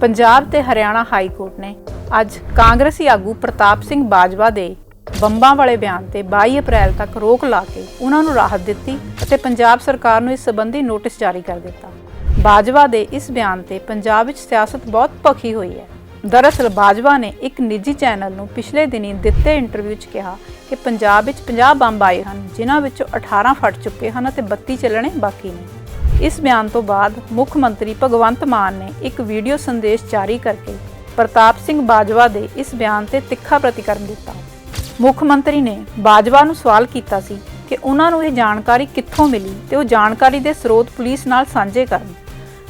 ਪੰਜਾਬ ਤੇ Haryana high court ਨੇ ਅੱਜ ਕਾਂਗਰਸੀ ਆਗੂ ਪ੍ਰਤਾਪ ਸਿੰਘ ਬਾਜਵਾ ਦੇ ਬੰਬਾਂ ਵਾਲੇ ਬਿਆਨ ਤੇ 22 ਅਪ੍ਰੈਲ ਤੱਕ ਰੋਕ ਲਾ ਕੇ ਉਹਨਾਂ ਨੂੰ ਰਾਹਤ ਦਿੱਤੀ ਅਤੇ ਪੰਜਾਬ ਸਰਕਾਰ ਨੂੰ ਇਸ ਸੰਬੰਧੀ ਨੋਟਿਸ ਜਾਰੀ ਕਰ ਦਿੱਤਾ। ਬਾਜਵਾ ਦੇ ਇਸ ਬਿਆਨ ਤੇ ਪੰਜਾਬ ਵਿੱਚ ਸਿਆਸਤ ਬਹੁਤ ਭਖੀ ਹੋਈ ਹੈ। ਦਰਅਸਲ ਬਾਜਵਾ ਨੇ ਇੱਕ ਨਿੱਜੀ ਚੈਨਲ ਨੂੰ ਪਿਛਲੇ ਦਿਨੀ ਦਿੱਤੇ ਇੰਟਰਵਿਊ 'ਚ ਕਿਹਾ ਕਿ ਪੰਜਾਬ ਵਿੱਚ 50 ਬੰਬ ਆਏ ਹਨ, ਜਿਨ੍ਹਾਂ ਵਿੱਚੋਂ 18 ਫਟ ਚੁੱਕੇ ਹਨ ਅਤੇ 32 ਚੱਲਣੇ ਬਾਕੀ ਨੇ। ਇਸ ਬਿਆਨ ਤੋਂ ਬਾਅਦ ਮੁੱਖ ਮੰਤਰੀ ਭਗਵੰਤ ਮਾਨ ਨੇ ਇੱਕ ਵੀਡੀਓ ਸੰਦੇਸ਼ ਜਾਰੀ ਕਰਕੇ ਪ੍ਰਤਾਪ ਸਿੰਘ ਬਾਜਵਾ ਦੇ ਇਸ ਬਿਆਨ ਤੇ ਤਿੱਖਾ ਪ੍ਰਤੀਕਰਮ ਦਿੱਤਾ। ਮੁੱਖ ਮੰਤਰੀ ਨੇ ਬਾਜਵਾ ਨੂੰ ਸਵਾਲ ਕੀਤਾ ਸੀ ਕਿ ਉਹਨਾਂ ਨੂੰ ਇਹ ਜਾਣਕਾਰੀ ਕਿੱਥੋਂ ਮਿਲੀ ਤੇ ਉਹ ਜਾਣਕਾਰੀ ਦੇ ਸਰੋਤ ਪੁਲਿਸ ਨਾਲ ਸਾਂਝੇ ਕਰਨ।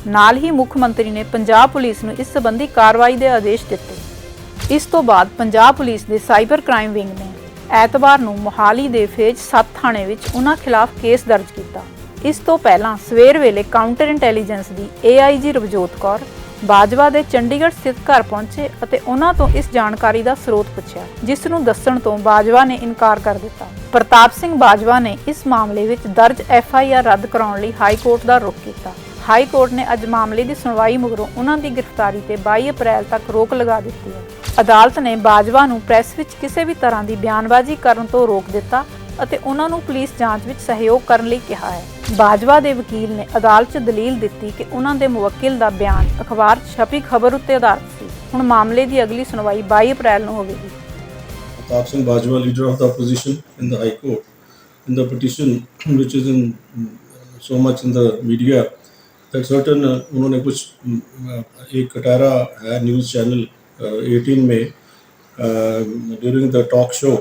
ਨਾਲ ਹੀ ਮੁੱਖ ਮੰਤਰੀ ਨੇ ਪੰਜਾਬ ਪੁਲਿਸ ਨੂੰ ਇਸ ਸੰਬੰਧੀ ਕਾਰਵਾਈ ਦੇ ਆਦੇਸ਼ ਦਿੱਤੇ। ਇਸ ਤੋਂ ਬਾਅਦ ਪੰਜਾਬ ਪੁਲਿਸ ਦੇ ਸਾਈਬਰ ਕ੍ਰਾਈਮ ਵਿੰਗ ਨੇ ਐਤਵਾਰ ਨੂੰ ਮੋਹਾਲੀ ਦੇ ਫੇਜ਼ 7 ਥਾਣੇ ਵਿੱਚ ਉਹਨਾਂ ਖਿਲਾਫ ਕੇਸ ਦਰਜ ਕੀਤਾ। ਇਸ ਤੋਂ ਪਹਿਲਾਂ ਸਵੇਰ ਵੇਲੇ ਕਾਊਂਟਰ ਇੰਟੈਲੀਜੈਂਸ ਦੀ ਏਆਈਜੀ ਰਵਜੋਤ ਕੌਰ ਬਾਜਵਾ ਦੇ ਚੰਡੀਗੜ੍ਹ ਸਥਿਤ ਘਰ ਪਹੁੰਚੇ ਅਤੇ ਉਹਨਾਂ ਤੋਂ ਇਸ ਜਾਣਕਾਰੀ ਦਾ ਸਰੋਤ ਪੁੱਛਿਆ, ਜਿਸ ਨੂੰ ਦੱਸਣ ਤੋਂ ਬਾਜਵਾ ਨੇ ਇਨਕਾਰ ਕਰ ਦਿੱਤਾ। ਪ੍ਰਤਾਪ ਸਿੰਘ ਬਾਜਵਾ ਨੇ ਇਸ ਮਾਮਲੇ ਵਿੱਚ ਦਰਜ ਐਫ ਆਈ ਆਰ ਰੱਦ ਕਰਾਉਣ ਲਈ ਹਾਈ ਕੋਰਟ ਦਾ ਰੁਖ ਕੀਤਾ। ਹਾਈ ਕੋਰਟ ਨੇ ਅੱਜ ਮਾਮਲੇ ਦੀ ਸੁਣਵਾਈ ਮਗਰੋਂ ਉਹਨਾਂ ਦੀ ਗ੍ਰਿਫਤਾਰੀ ਤੇ 22 ਅਪ੍ਰੈਲ ਤੱਕ ਰੋਕ ਲਗਾ ਦਿੱਤੀ ਹੈ। ਅਦਾਲਤ ਨੇ ਬਾਜਵਾ ਨੂੰ ਪ੍ਰੈਸ ਵਿੱਚ ਕਿਸੇ ਵੀ ਤਰ੍ਹਾਂ ਦੀ ਬਿਆਨਬਾਜ਼ੀ ਕਰਨ ਤੋਂ ਰੋਕ ਦਿੱਤਾ ਅਤੇ ਉਹਨਾਂ ਨੂੰ ਪੁਲਿਸ ਜਾਂਚ ਵਿੱਚ ਸਹਿਯੋਗ ਕਰਨ ਲਈ ਕਿਹਾ ਹੈ। ਬਾਜਵਾ ਦੇ ਵਕੀਲ ਨੇ ਅਦਾਲਤ 'ਚ ਦਲੀਲ ਦਿੱਤੀ ਕਿ ਉਹਨਾਂ ਦੇ ਮੁਵੱਕਿਲ ਦਾ ਬਿਆਨ ਅਖਬਾਰ 'ਚ ਛਪੀ ਖਬਰ ਉੱਤੇ ਆਧਾਰਿਤ ਸੀ ਹੁਣ ਮਾਮਲੇ ਦੀ ਅਗਲੀ ਸੁਣਵਾਈ 22 ਅਪ੍ਰੈਲ ਨੂੰ ਹੋਵੇਗੀ Pratap Singh Bajwa, leader of the opposition in the High Court, in the petition which is in mm, so much in the media that certain uh, उन्होंने कुछ mm, uh, एक कटारा है न्यूज़ चैनल uh, 18 में during the talk show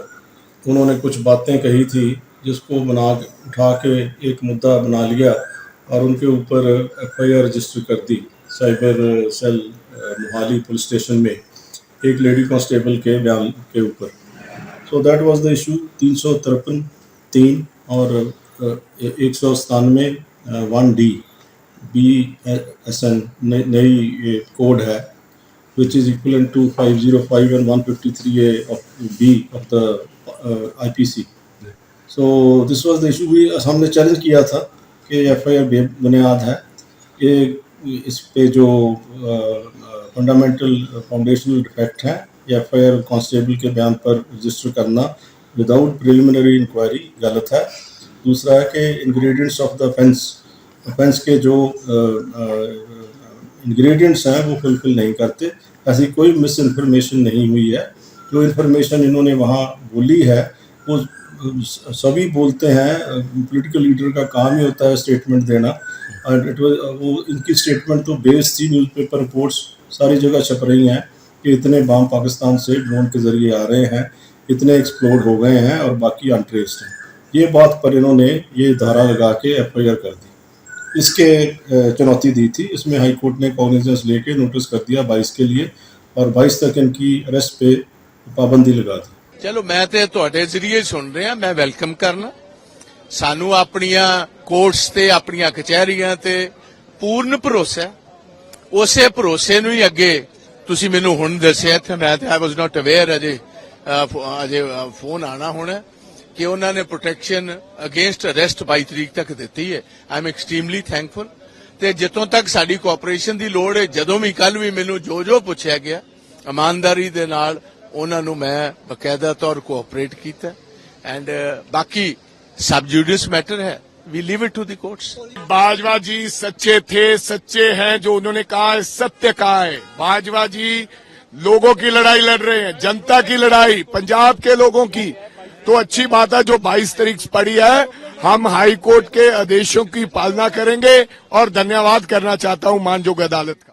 उन्होंने कुछ बातें कही थी जिसको बना उठा के एक मुद्दा बना लिया और उनके ऊपर एफ़ आई आर रजिस्टर कर दी cyber cell Mohali police station में एक लेडी कांस्टेबल के बयान के ऊपर so that was the issue तीन सौ तिरपन तीन और एक सौ सतानवे one D B S N नई कोड है which is equal in which is equivalent to 505 and 153 A of B of the uh, IPC. So, this was the issue. We, हमने चैलेंज किया था कि एफ़ आई आर बेबुनियाद है ये इस पे जो फंडामेंटल फाउंडेशनल डिफेक्ट है एफ़ आई आर कॉन्स्टेबल के बयान पर रजिस्टर करना विदाउट प्रिलिमिनरी इंक्वायरी गलत है। दूसरा है कि ingredients of the offence offence के जो इंग्रेडिएंट्स हैं, वो फुलफिल नहीं करते। ऐसी कोई मिस इन्फॉर्मेशन नहीं हुई है। जो इन्फॉर्मेशन इन्होंने वहाँ बोली है, वो सभी बोलते हैं पॉलिटिकल लीडर का काम ही होता है स्टेटमेंट देना। और इट वो इनकी स्टेटमेंट तो बेस थी न्यूज़पेपर रिपोर्ट्स सारी जगह छप रही हैं कि इतने बम पाकिस्तान से ड्रोन के ज़रिए आ रहे हैं, इतने एक्सप्लोड हो गए हैं और बाकी अनट्रेस्ड हैं। ये बात पर इन्होंने ये धारा लगा के एफ़ आई आर कर दी। इसके चुनौती दी थी। इसमें हाई कोर्ट ने कॉग्निजेंस लेके नोटिस कर दिया 22 के लिए और 22 तक इनकी अरेस्ट पे पाबंदी लगा दी। ਚਲੋ, ਮੈਂ ਤੇ ਤੁਹਾਡੇ ਜ਼ਰੀਏ ਸੁਣ ਰਿਹਾ, ਮੈਂ ਵੈਲਕਮ ਕਰਨਾ। ਸਾਨੂੰ ਆਪਣੀਆਂ ਕੋਰਟਸ ਤੇ, ਆਪਣੀਆਂ ਕਚਹਿਰੀਆਂ ਤੇ ਪੂਰਨ ਭਰੋਸਾ ਉਸੇ ਭਰੋਸੇ ਨੂੰ ਹੀ ਅੱਗੇ ਤੁਸੀਂ ਮੈਨੂੰ ਹੁਣ ਦੱਸਿਆ ਤੇ ਮੈਂ ਤੇ ਆਈ ਵਾਸ ਨਾਟ ਅਵੇਅਰ ਅਜੇ ਅਜੇ ਫੋਨ ਆਣਾ ਹੋਣਾ ਕਿ ਉਹਨਾਂ ਨੇ ਪ੍ਰੋਟੈਕਸ਼ਨ ਅਗੇਂਸਟ ਅਰੈਸਟ 22 ਤਰੀਕ ਤੱਕ ਦਿੱਤੀ ਹੈ। ਆਈ ਐਮ ਐਕਸਟ੍ਰੀਮਲੀ ਥੈਂਕਫੁਲ ਤੇ ਜਿੱਥੋਂ ਤੱਕ ਸਾਡੀ ਕੋਆਪਰੇਸ਼ਨ ਦੀ ਲੋੜ ਹੈ, ਜਦੋਂ ਵੀ ਕੱਲ ਵੀ ਮੈਨੂੰ ਜੋ ਜੋ ਪੁੱਛਿਆ ਗਿਆ, ਇਮਾਨਦਾਰੀ ਦੇ ਨਾਲ ਉਹਨਾਂ ਨੂੰ ਮੈਂ ਬਕਾਇਦਾ ਤੌਰ ਕੋਆਪਰੇਟ ਕੀਤਾ ਐਂਡ ਬਾਕੀ ਸਬ ਜੁਡਿਸ ਮੈਟਰ ਹੈ we leave it to the courts Bajwa ji सच्चे थे सच्चे हैं जो उन्होंने कहा है सत्य कहा है बाजवा जी लोगों की लड़ाई लड़ रहे हैं जनता की लड़ाई पंजाब के लोगों की तो अच्छी बात है जो 22 तारीख पड़ी है हम हाई कोर्ट के आदेशों की पालना करेंगे और धन्यवाद करना चाहता हूं मानजोग अदालत का